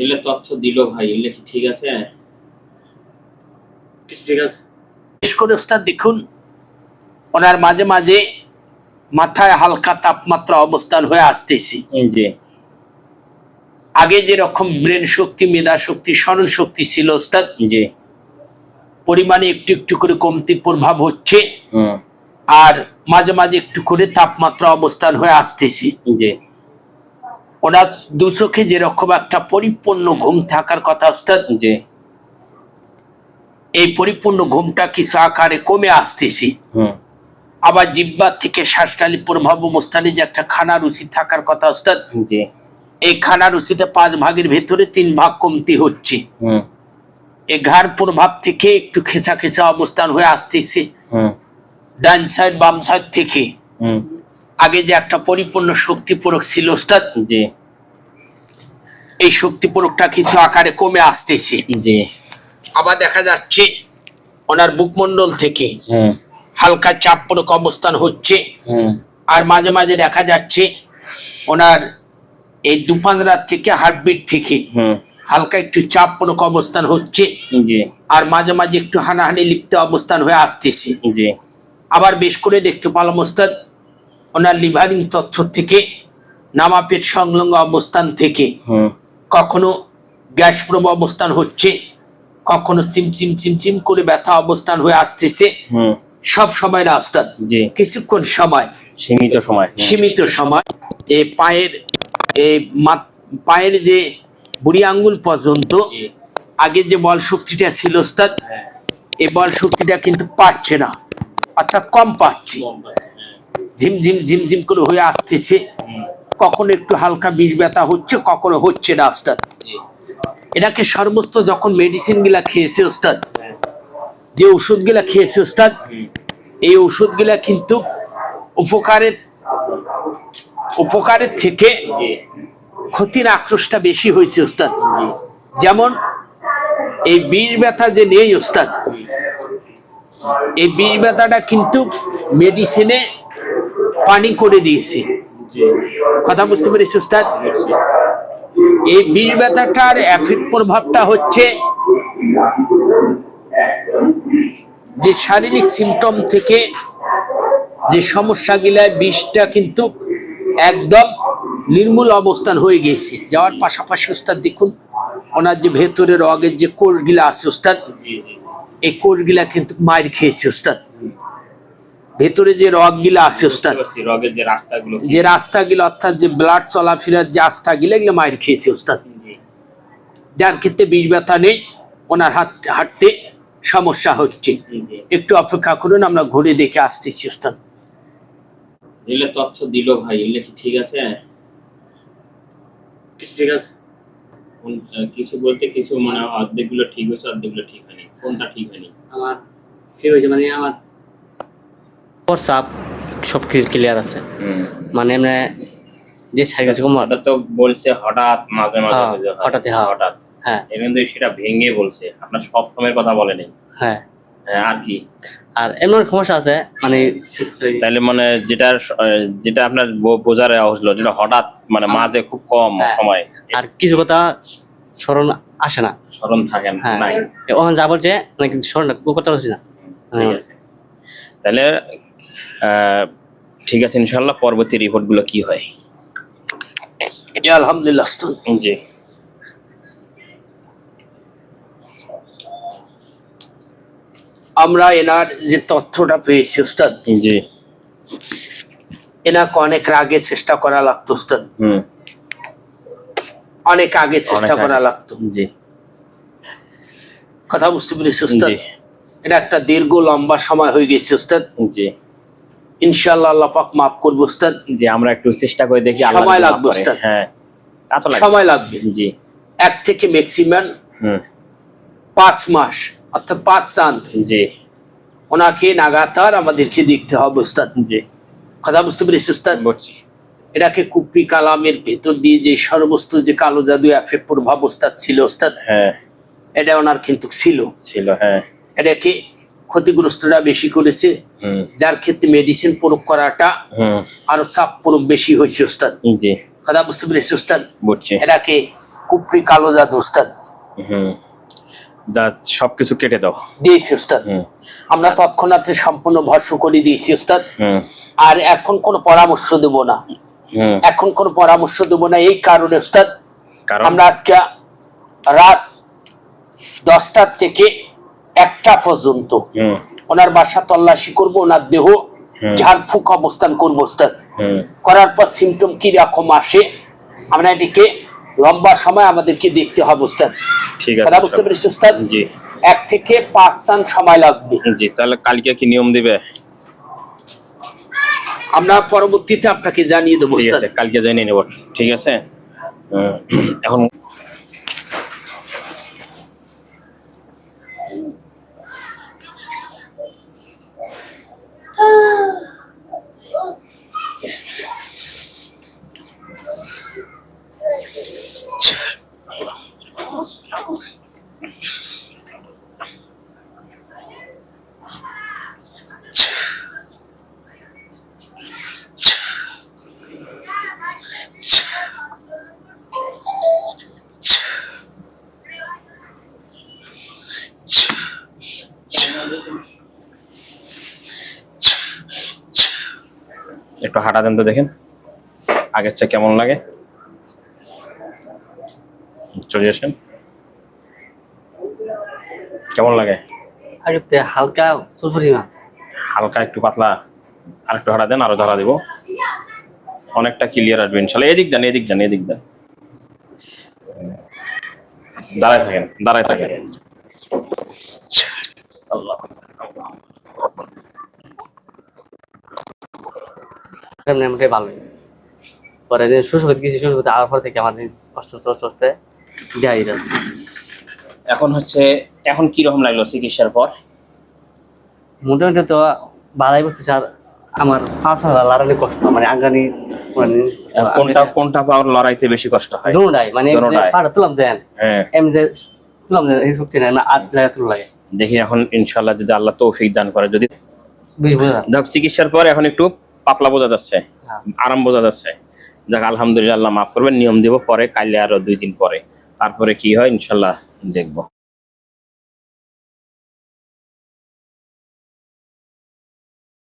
দিলে তথ্য দিল ভাই এগুলো কি ঠিক আছে? ঠিক আছে। বিশেষ করে ওস্তাদ দেখুন ওনার মাঝে মাঝে মাথায় হালকা তাপমাত্রা অবস্থান হয়ে আসতেছি। জি। আগে যেরকম ব্রেন শক্তি মেধা শক্তি স্মরণ শক্তি ছিল ওস্তাদ জি। পরিমাণে একটু একটু করে কমতি প্রভাব হচ্ছে আর মাঝে মাঝে একটু করে তাপমাত্রা অবস্থান হয়ে আসতেছি। জি। ওনার দু চোখে যেরকম একটা পরিপূর্ণ ঘুম থাকার কথা ওস্তাদ জি। এই পরিপূর্ণ ঘুমটা কিছু আকারে কমে আসতেছি। আবার জিব্বার থেকে শ্বাসনালী প্রভাব অবস্থানে যে একটা খানা রুচি থাকার কথা ওস্তাদ জি। এই খানা রুচিটা পাঁচ ভাগের ভেতরে তিন ভাগ কমতি হচ্ছে। হুম। এই ঘাড় প্রভাব থেকে একটু খেসা খেসা অবস্থান হয়ে আসতেছে। হুম। ডান সাইড বাম সাইড থেকে। হুম। আগে যে একটা পরিপূর্ণ শক্তি প্রয়োগ ছিল ওস্তাদ জি। এই শক্তি প্রয়োগটা কিছু আকারে কমে আসতেছে। জি। আবার দেখা যাচ্ছে ওনার বুকমণ্ডল থেকে হালকা চাপ প্রয়োগ অবস্থান হচ্ছে। আর মাঝে মাঝে দেখা যাচ্ছে ওনার এই দুপান্দ্রার থেকে হার্টবিট থেকে হালকা একটু চাপ প্রয়োগ অবস্থান হচ্ছে। জি। আর মাঝে মাঝে একটু হানাহানি লিপ্ত অবস্থান হয়ে আসতেছে। জি। আবার বেশ করে দেখতে পেলাম ওস্তাদ ওনার লিভারিং তথ্য থেকে নামাপের সংলগ্ন অবস্থান থেকে কখনো গ্যাস প্রব অবস্থান হচ্ছে কখনো চিমচিম চিমচিম করে ব্যথা অবস্থান হয়ে আসতেছে। সব সময় না ওস্তাদ। কিছুক্ষণ সময়। সীমিত সময়। সীমিত সময়। এই পায়ের এই পায়ের যে বুড়ি আঙ্গুল পর্যন্ত আগে যে বল শক্তিটা ছিল ওস্তাদ হ্যাঁ। এই বল শক্তিটা কিন্তু পাচ্ছে না। অর্থাৎ কম পাচ্ছে। ঝিমঝিম ঝিমঝিম করে হয়ে আসতেছে। কখনো একটু হালকা বিষ ব্যথা হচ্ছে কখনো হচ্ছে না ওস্তাদ। এটাকে সর্বস্ত যখন মেডিসিনগুলা খেয়েছে ওস্তাদ যে ওষুধগুলা খেয়েছে ওস্তাদ এই ওষুধগুলা কিন্তু উপকারের উপকারের থেকে ক্ষতির আক্রোশটা বেশি হয়েছে ওস্তাদ। যেমন এই বিষ ব্যথা যে নেই ওস্তাদ এই বিষ ব্যথাটা কিন্তু মেডিসিনে পানি করে দিয়েছে। কথা বুঝতে পেরেছি বুঝছি। এই বিষ ব্যথাটার এফেক্ট প্রভাবটা হচ্ছে যে শারীরিক সিমটম থেকে যে সমস্যাগুলায় বিষটা কিন্তু একদম নির্মূল অবস্থান হয়ে গেছে যাওয়ার পাশাপাশি ওস্তাদ দেখুন ওনার যে ভেতরের রগের যে কোষগুলা আছে জি এই কোষগুলা কিন্তু মায়ের খেয়েছে ওস্তাদ ভেতরে যে আছে ওস্তাদ। বুঝতে পারছি, রগের যে রাস্তাগুলো। যে রাস্তাগুলো অর্থাৎ যে ব্লাড চলাফেরার যে রাস্তাগুলো এগুলো মায়ের খেয়েছে ওস্তাদ। যার ক্ষেত্রে বিষ ব্যথা নেই ওনার হাত হাঁটতে সমস্যা হচ্ছে। একটু অপেক্ষা করুন আমরা ঘুরে দেখে আসতেছি ওস্তাদ। দিলে তথ্য দিল ভাই এগুলো কি ঠিক আছে? ঠিক আছে? কিছু বলতে কিছু মানে অর্ধেকগুলো ঠিক হয়েছে অর্ধেকগুলো ঠিক হয়নি। কোনটা ঠিক হয়নি? আমার ঠিক হয়েছে মানে আমার প্রস্রাব সব ক্লিয়ার আছে। মানে এমনি যে কোমর ওটা তো বলছে হঠাৎ মাঝে মাঝে হ্যাঁ, হয়, হ্যাঁ। হঠাৎ। হ্যাঁ। এর কিন্তু সেটা ভেঙে বলছে আপনার সব সময়ের কথা বলেনি। হ্যাঁ। হ্যাঁ আর কি? আর এমন সমস্যা আছে মানে তাইলে মানে যেটা যেটা আপনার বোঝার হলো যেটা হঠাৎ মানে মাঝে খুব কম হ্যাঁ। সময়। আর কিছু কথা স্মরণ আসে না। স্মরণ থাকে না হ্যাঁ। ওখানে যা বলছে মানে স্মরণ করতে পারছি না। ঠিক আছে। তাহলে ঠিক আছে ইনশাল্লাহ পরবর্তী রিপোর্টগুলো কি হয়? আলহামদুলিল্লাহ জি। আমরা এনার যে তথ্যটা পেয়েছি ওস্তাদ জি। এনাকে অনেক আগে চেষ্টা করা লাগতো ওস্তাদ হুম। অনেক আগে চেষ্টা করা লাগতো। জি। কথা বুঝতে পেরেছি ওস্তাদ জি। এটা একটা দীর্ঘ লম্বা সময় হয়ে গেছে ওস্তাদ জি। ইনশাআল্লাহ আল্লাহ পাক মাফ করব ওস্তাদ জি আমরা একটু চেষ্টা করে দেখি সময় লাগবে। ওস্তাদ। হ্যাঁ সময় লাগবে। জি। এক থেকে ম্যাক্সিমাম হুম। পাঁচ মাস অর্থাৎ পাঁচ চাঁদ। জি। ওনাকে নাগাতার আমাদেরকে দেখতে হবে ওস্তাদ জি। কথা বুঝতে পেরেছি ওস্তাদ বুঝছি। এটাকে কুপি কালামের ভেতর দিয়ে যে সর্বস্ত যে কালো জাদু এফে প্রভাব ওস্তাদ ছিল ওস্তাদ হ্যাঁ। এটা ওনার কিন্তু ছিল। ছিল হ্যাঁ। এটাকে ক্ষতিগ্রস্তরা বেশি করেছে। যার ক্ষেত্রে মেডিসিন প্রয়োগ করাটা আরও চাপ প্রয়োগ বেশি হয়েছে ওস্তাদ। কথা বুঝতে পেরেছি ওস্তাদ? এটাকে কুপরি কালো উস্তাদ হুম। যা সবকিছু কেটে দাও। দিয়েছি উস্তাদ হুম। আমরা তৎক্ষণাৎ সম্পূর্ণ ভস্য করে দিয়েছি উস্তাদ হুম। আর এখন কোনো পরামর্শ দেব না। হুম। এখন কোনো পরামর্শ দেব না এই কারণে কারণ? আমরা আজকে রাত দশটার থেকে একটা পর্যন্ত হুম। ওনার বাসা তল্লাশি করব ওনার দেহ। ঝাড়ফুঁক অবস্থান করব উস্তাদ করার পর সিমটম কি রকম আসে আমরা এটিকে লম্বা সময় আমাদেরকে দেখতে হবে আছে কথা বুঝতে পেরেছি জি। এক থেকে পাঁচ সান সময় লাগবে। জি তাহলে কালকে কি নিয়ম দিবে? আমরা পরবর্তীতে আপনাকে জানিয়ে দেবো কালকে জেনে নেব ঠিক আছে? এখন একটু হাঁটা দেন তো দেখেন। আগের চেয়ে কেমন লাগে? চলে আসেন। কেমন লাগে? হালকা সুরফুরি না। হালকা একটু পাতলা আর একটু হাঁটা দেন আরও ধরা দিব। অনেকটা ক্লিয়ার আসবে ইনশাল্লাহ। এদিক যান এদিক যান এদিক যান দাঁড়ায় থাকেন দাঁড়ায় থাকেন। ভালোই। পরে দিন গেছি পর থেকে আমাদের এখন হচ্ছে এখন কি রকম লাগল চিকিৎসার পর? মোটামুটি তো ভালোই আর আমার পাঁচ হাজার কষ্ট মানে আঙ্গানি মানে কোনটা কোনটা পাওয়ার লড়াইতে বেশি কষ্ট হয়? দোনোটাই মানে পাটা তুলাম যেন হ্যাঁ। এমনি যে তুলাম যেন এই শক্তি নাই না আট জায়গায় তুলা লাগে। দেখি এখন ইনশাল্লাহ যদি আল্লাহ তৌফিক দান করে যদি যাক চিকিৎসার পর এখন একটু পাতলা বোঝা যাচ্ছে হ্যাঁ। আরাম বোঝা যাচ্ছে। যাক আলহামদুলিল্লাহ মাফ করবেন নিয়ম দিব পরে কালে আরও দুই দিন পরে। তারপরে কি হয় ইনশাল্লাহ দেখব।